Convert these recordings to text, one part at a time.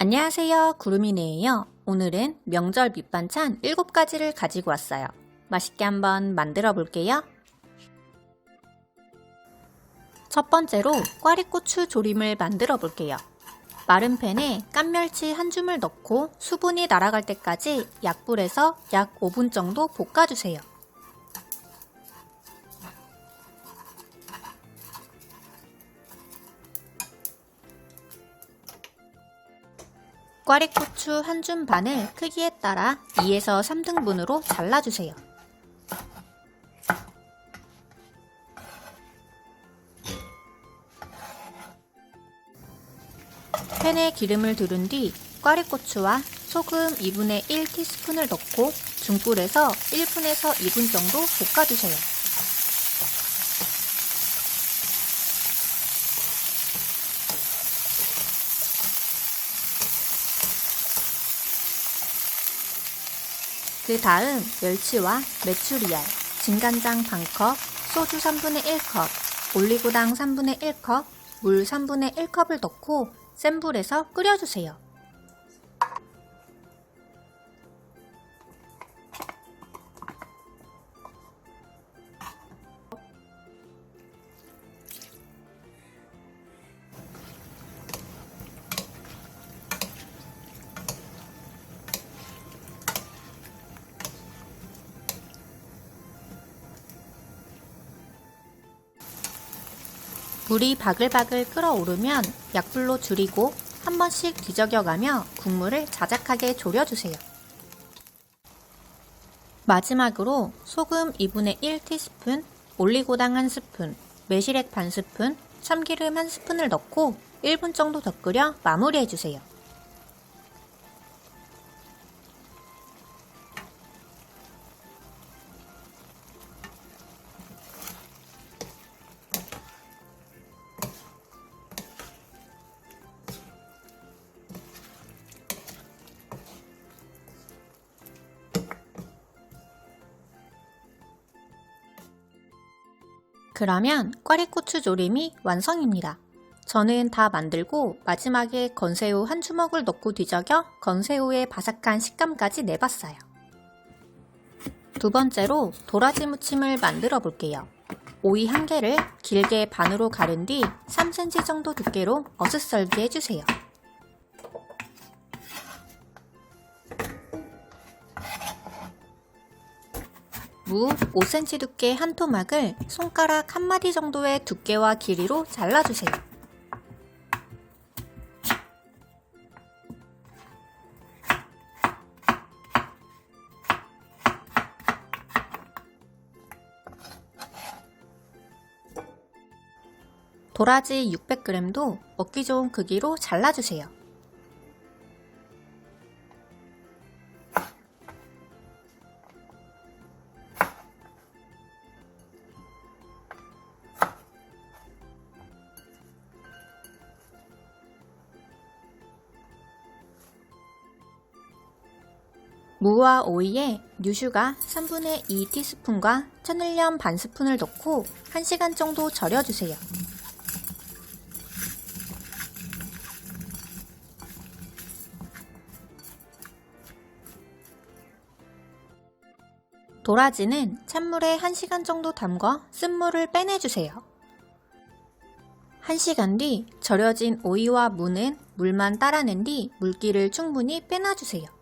안녕하세요. 구름이네예요. 오늘은 명절 밑반찬 7가지를 가지고 왔어요. 맛있게 한번 만들어 볼게요. 첫 번째로 꽈리고추 조림을 만들어 볼게요. 마른 팬에 깐멸치 한 줌을 넣고 수분이 날아갈 때까지 약불에서 약 5분 정도 볶아주세요. 꽈리고추 한 줌 반을 크기에 따라 2에서 3등분으로 잘라주세요. 팬에 기름을 두른 뒤 꽈리고추와 소금 2분의 1 티스푼을 넣고 중불에서 1분에서 2분 정도 볶아주세요. 그 다음 멸치와 메추리알, 진간장 반컵, 소주 3분의 1컵, 올리고당 3분의 1컵, 물 3분의 1컵을 넣고 센 불에서 끓여주세요. 물이 바글바글 끓어오르면 약불로 줄이고 한 번씩 뒤적여가며 국물을 자작하게 졸여주세요. 마지막으로 소금 2분의 1 티스푼, 올리고당 1스푼, 매실액 반 스푼, 참기름 1스푼을 넣고 1분 정도 더 끓여 마무리해주세요. 그러면 꽈리고추 조림이 완성입니다. 저는 다 만들고 마지막에 건새우 한 주먹을 넣고 뒤적여 건새우의 바삭한 식감까지 내봤어요. 두 번째로 도라지 무침을 만들어 볼게요. 오이 한 개를 길게 반으로 가른 뒤 3cm 정도 두께로 어슷썰기 해주세요. 무 5cm 두께 한 토막을 손가락 한 마디 정도의 두께와 길이로 잘라주세요. 도라지 600g도 먹기 좋은 크기로 잘라주세요. 무와 오이에 뉴슈가 3분의 2 티스푼과 천일염 반 스푼을 넣고 1시간 정도 절여주세요. 도라지는 찬물에 1시간 정도 담궈 쓴물을 빼내주세요. 1시간 뒤 절여진 오이와 무는 물만 따라낸 뒤 물기를 충분히 빼놔주세요.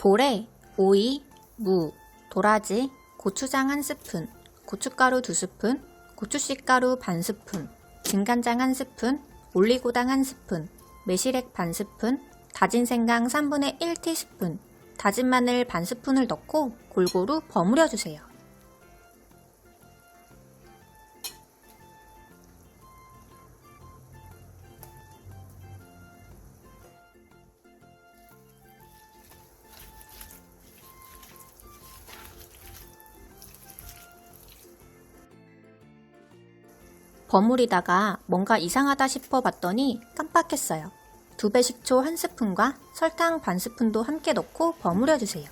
볼에 오이, 무, 도라지, 고추장 한 스푼, 고춧가루 두 스푼, 고추씨가루 반 스푼, 진간장 한 스푼, 올리고당 한 스푼, 매실액 반 스푼, 다진 생강 3분의 1 티스푼, 다진 마늘 반 스푼을 넣고 골고루 버무려 주세요. 버무리다가 뭔가 이상하다 싶어 봤더니 깜빡했어요. 두배 식초 한 스푼과 설탕 반 스푼도 함께 넣고 버무려 주세요.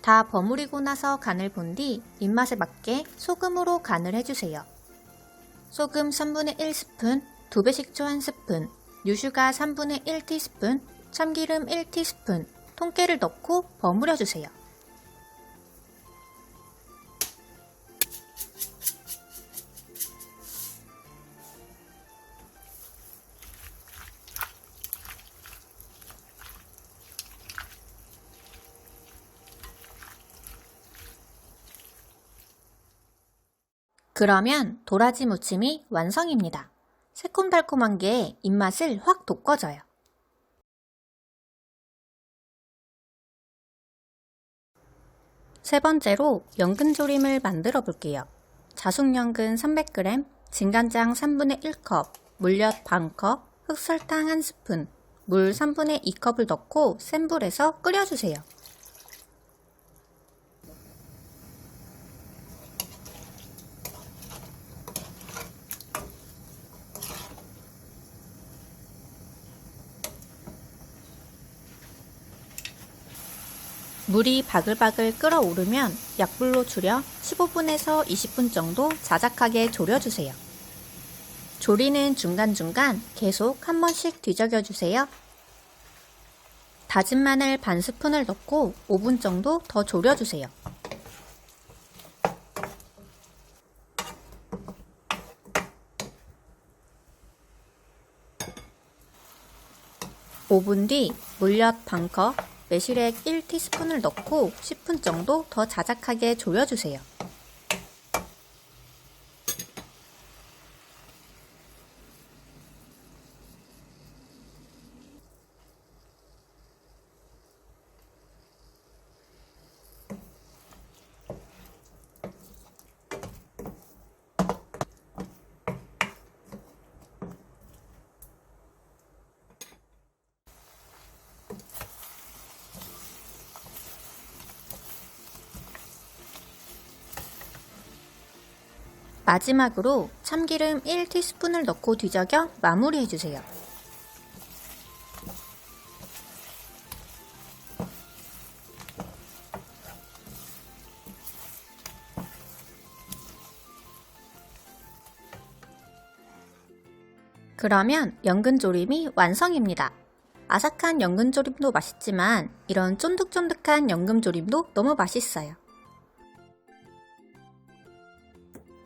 다 버무리고 나서 간을 본 뒤 입맛에 맞게 소금으로 간을 해주세요. 소금 3분의 1스푼, 두배 식초 1스푼, 유슈가 3분의 1티스푼, 참기름 1티스푼, 통깨를 넣고 버무려 주세요. 그러면 도라지 무침이 완성입니다. 새콤달콤한 게 입맛을 확 돋궈줘요. 세 번째로 연근조림을 만들어 볼게요. 자숙연근 300g, 진간장 3분의 1컵, 물엿 반컵, 흑설탕 1스푼, 물 3분의 2컵을 넣고 센 불에서 끓여주세요. 물이 바글바글 끓어오르면 약불로 줄여 15분에서 20분 정도 자작하게 졸여주세요. 조리는 중간중간 계속 한 번씩 뒤적여주세요. 다진 마늘 반 스푼을 넣고 5분 정도 더 졸여주세요. 오분뒤 물엿 반컵, 매실액 1티스푼을 넣고 10분 정도 더 자작하게 졸여주세요. 마지막으로 참기름 1티스푼을 넣고 뒤적여 마무리해주세요. 그러면 연근조림이 완성입니다. 아삭한 연근조림도 맛있지만 이런 쫀득쫀득한 연근조림도 너무 맛있어요.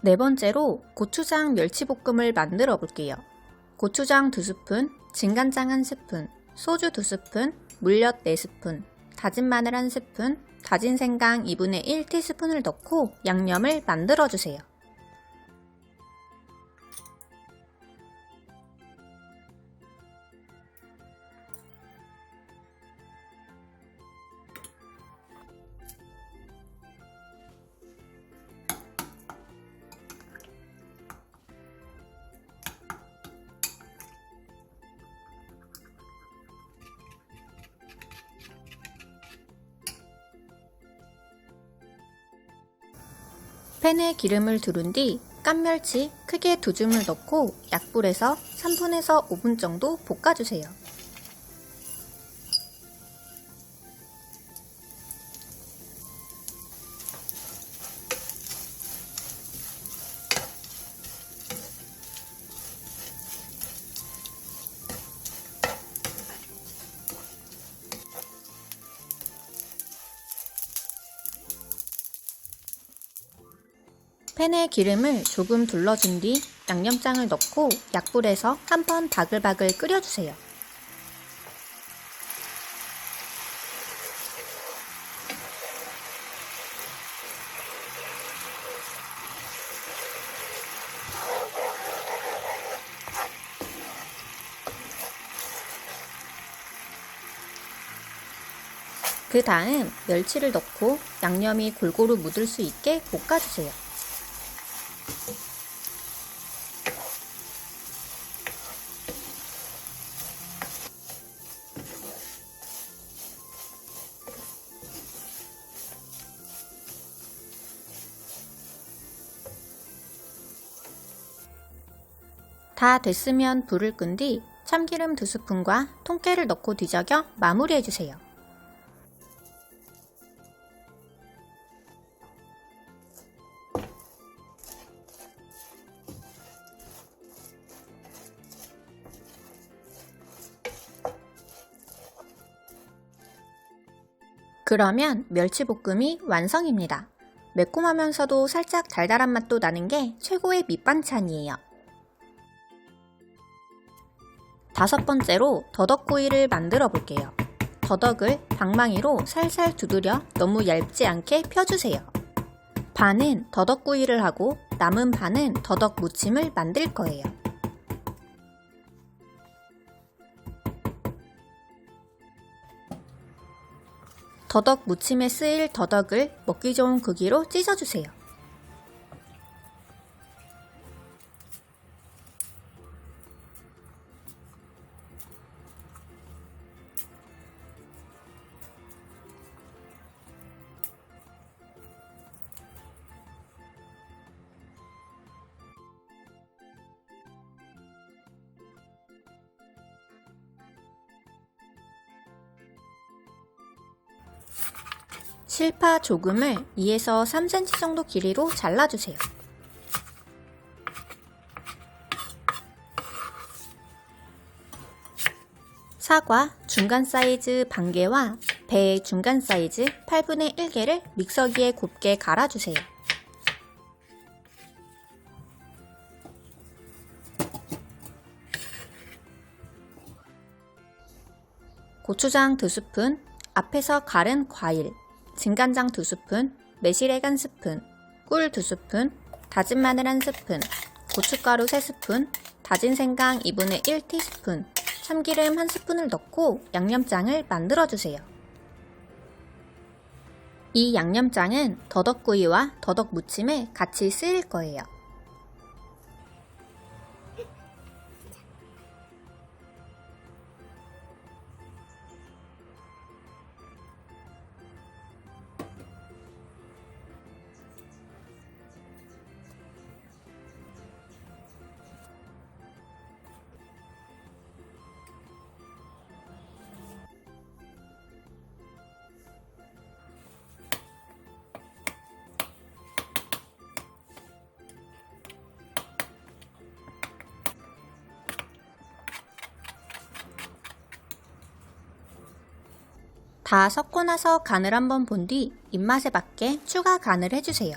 네 번째로 고추장 멸치볶음을 만들어 볼게요. 고추장 2스푼, 진간장 1스푼, 소주 2스푼, 물엿 4스푼, 다진 마늘 1스푼, 다진 생강 2분의 1티스푼을 넣고 양념을 만들어 주세요. 팬에 기름을 두른 뒤 깐멸치 크게 두 줌을 넣고 약불에서 3분에서 5분 정도 볶아주세요. 팬에 기름을 조금 둘러준 뒤 양념장을 넣고 약불에서 한 번 바글바글 끓여주세요. 그 다음 멸치를 넣고 양념이 골고루 묻을 수 있게 볶아주세요. 다 됐으면 불을 끈 뒤 참기름 2스푼과 통깨를 넣고 뒤적여 마무리해주세요. 그러면 멸치볶음이 완성입니다. 매콤하면서도 살짝 달달한 맛도 나는 게 최고의 밑반찬이에요. 다섯 번째로 더덕구이를 만들어 볼게요. 더덕을 방망이로 살살 두드려 너무 얇지 않게 펴주세요. 반은 더덕구이를 하고 남은 반은 더덕 무침을 만들 거예요. 더덕 무침에 쓰일 더덕을 먹기 좋은 크기로 찢어주세요. 실파 조금을 2에서 3cm 정도 길이로 잘라주세요. 사과 중간 사이즈 반 개와 배 중간 사이즈 8분의 1개를 믹서기에 곱게 갈아주세요. 고추장 2스푼, 앞에서 갈은 과일, 진간장 2스푼, 매실액 1스푼, 꿀 2스푼, 다진 마늘 1스푼, 고춧가루 3스푼, 다진 생강 2분의 1티스푼, 참기름 1스푼을 넣고 양념장을 만들어주세요. 이 양념장은 더덕구이와 더덕 무침에 같이 쓰일 거예요. 다 섞고 나서 간을 한번 본 뒤 입맛에 맞게 추가 간을 해주세요.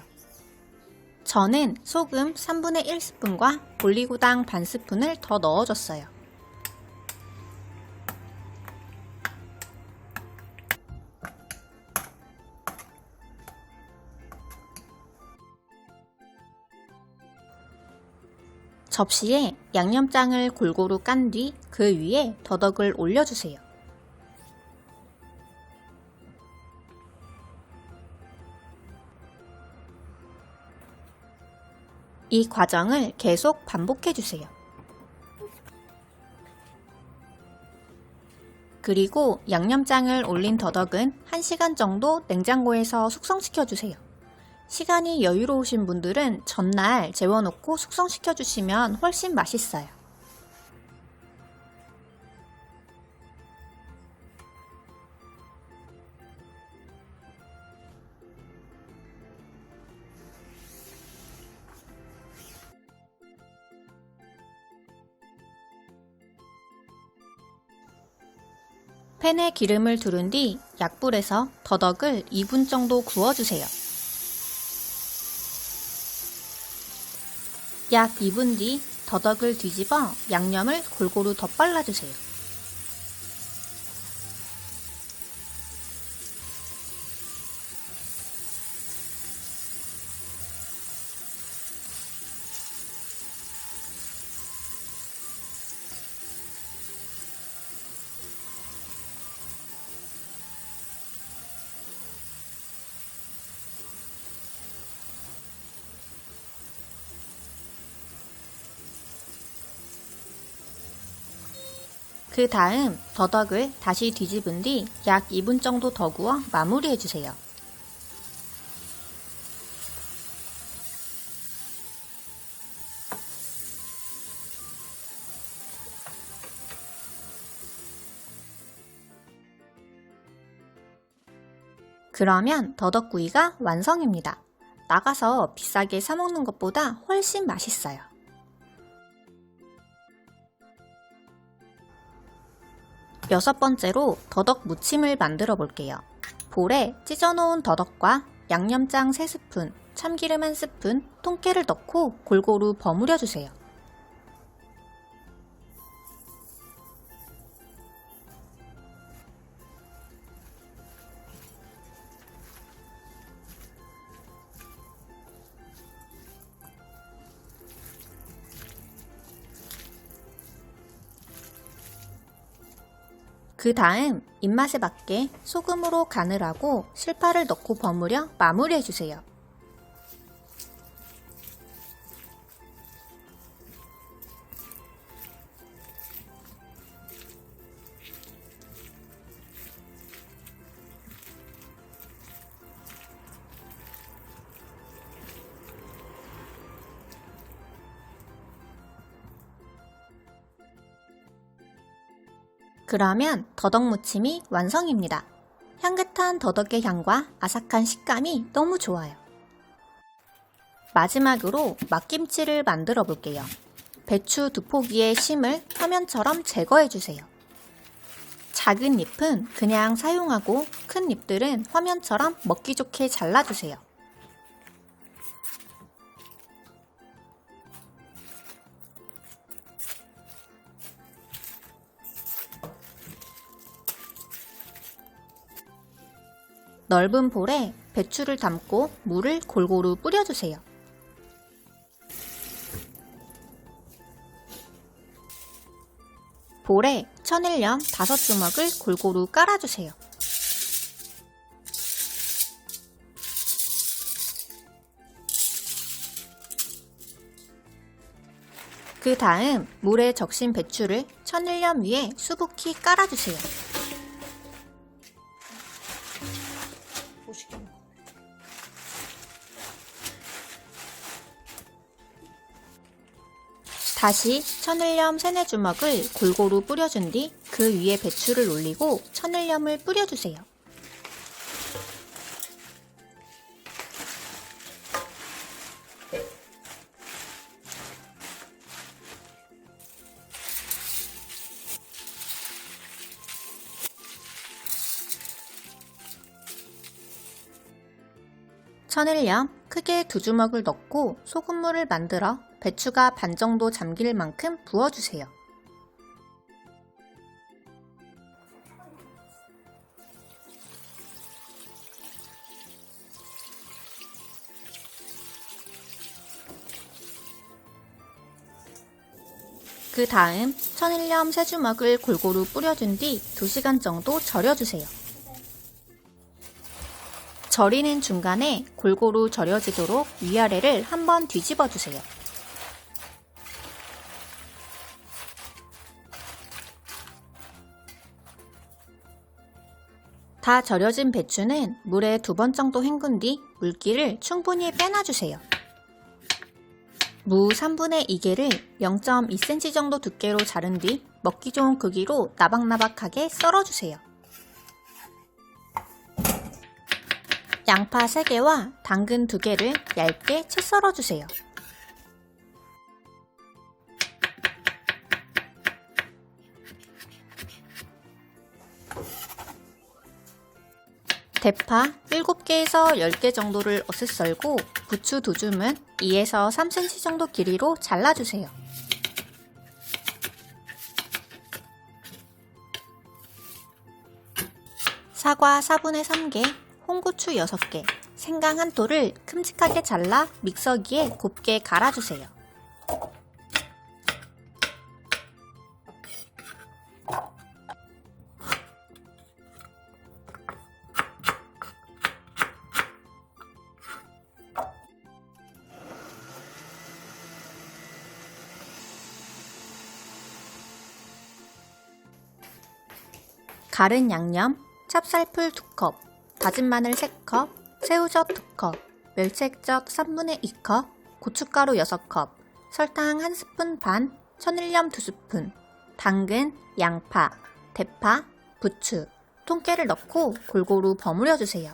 저는 소금 3분의 1스푼과 올리고당 반 스푼을 더 넣어줬어요. 접시에 양념장을 골고루 깐 뒤 그 위에 더덕을 올려주세요. 이 과정을 계속 반복해 주세요. 그리고 양념장을 올린 더덕은 1시간 정도 냉장고에서 숙성시켜 주세요. 시간이 여유로우신 분들은 전날 재워놓고 숙성시켜 주시면 훨씬 맛있어요. 팬에 기름을 두른 뒤 약불에서 더덕을 2분 정도 구워주세요. 약 2분 뒤 더덕을 뒤집어 양념을 골고루 덧발라주세요. 그 다음 더덕을 다시 뒤집은 뒤 약 2분 정도 더 구워 마무리해주세요. 그러면 더덕구이가 완성입니다. 나가서 비싸게 사먹는 것보다 훨씬 맛있어요. 여섯 번째로 더덕 무침을 만들어 볼게요. 볼에 찢어놓은 더덕과 양념장 3스푼, 참기름 1스푼, 통깨를 넣고 골고루 버무려 주세요. 그 다음 입맛에 맞게 소금으로 간을 하고 실파를 넣고 버무려 마무리해 주세요. 그러면 더덕 무침이 완성입니다. 향긋한 더덕의 향과 아삭한 식감이 너무 좋아요. 마지막으로 막김치를 만들어 볼게요. 배추 두 포기의 심을 화면처럼 제거해 주세요. 작은 잎은 그냥 사용하고 큰 잎들은 화면처럼 먹기 좋게 잘라주세요. 넓은 볼에 배추를 담고 물을 골고루 뿌려주세요. 볼에 천일염 5주먹을 골고루 깔아주세요. 그 다음 물에 적신 배추를 천일염 위에 수북히 깔아주세요. 다시 천일염 세네 주먹을 골고루 뿌려준 뒤 그 위에 배추를 올리고 천일염을 뿌려주세요. 천일염 크게 두 주먹을 넣고 소금물을 만들어 배추가 반 정도 잠길 만큼 부어주세요. 그 다음 천일염 세 주먹을 골고루 뿌려준 뒤 2시간 정도 절여주세요. 절이는 중간에 골고루 절여지도록 위아래를 한번 뒤집어 주세요. 다 절여진 배추는 물에 두 번 정도 헹군 뒤 물기를 충분히 빼놔주세요. 무 3분의 2개를 0.2cm 정도 두께로 자른 뒤 먹기 좋은 크기로 나박나박하게 썰어주세요. 양파 3개와 당근 2개를 얇게 채 썰어주세요. 대파 7개에서 10개 정도를 어슷 썰고 부추 두 줌은 2에서 3cm 정도 길이로 잘라주세요. 사과 4분의 3개, 홍고추 6개, 생강 한 토를 큼직하게 잘라 믹서기에 곱게 갈아주세요. 갈은 양념, 찹쌀풀 2컵, 다진 마늘 3컵, 새우젓 2컵, 멸치액젓 3분의 2컵, 고춧가루 6컵, 설탕 1스푼 반, 천일염 2스푼, 당근, 양파, 대파, 부추, 통깨를 넣고 골고루 버무려 주세요.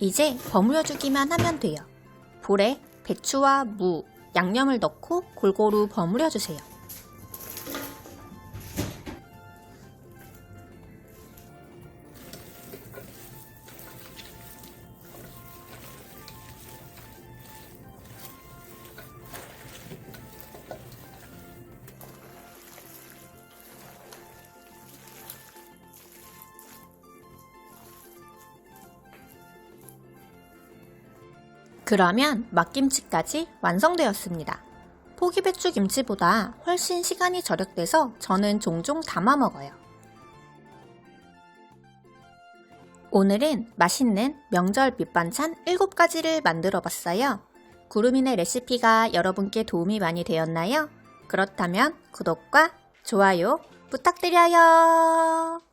이제 버무려주기만 하면 돼요. 볼에 배추와 무, 양념을 넣고 골고루 버무려주세요. 그러면 막김치까지 완성되었습니다. 포기배추 김치보다 훨씬 시간이 절약돼서 저는 종종 담아 먹어요. 오늘은 맛있는 명절 밑반찬 7가지를 만들어 봤어요. 구름이네 레시피가 여러분께 도움이 많이 되었나요? 그렇다면 구독과 좋아요 부탁드려요.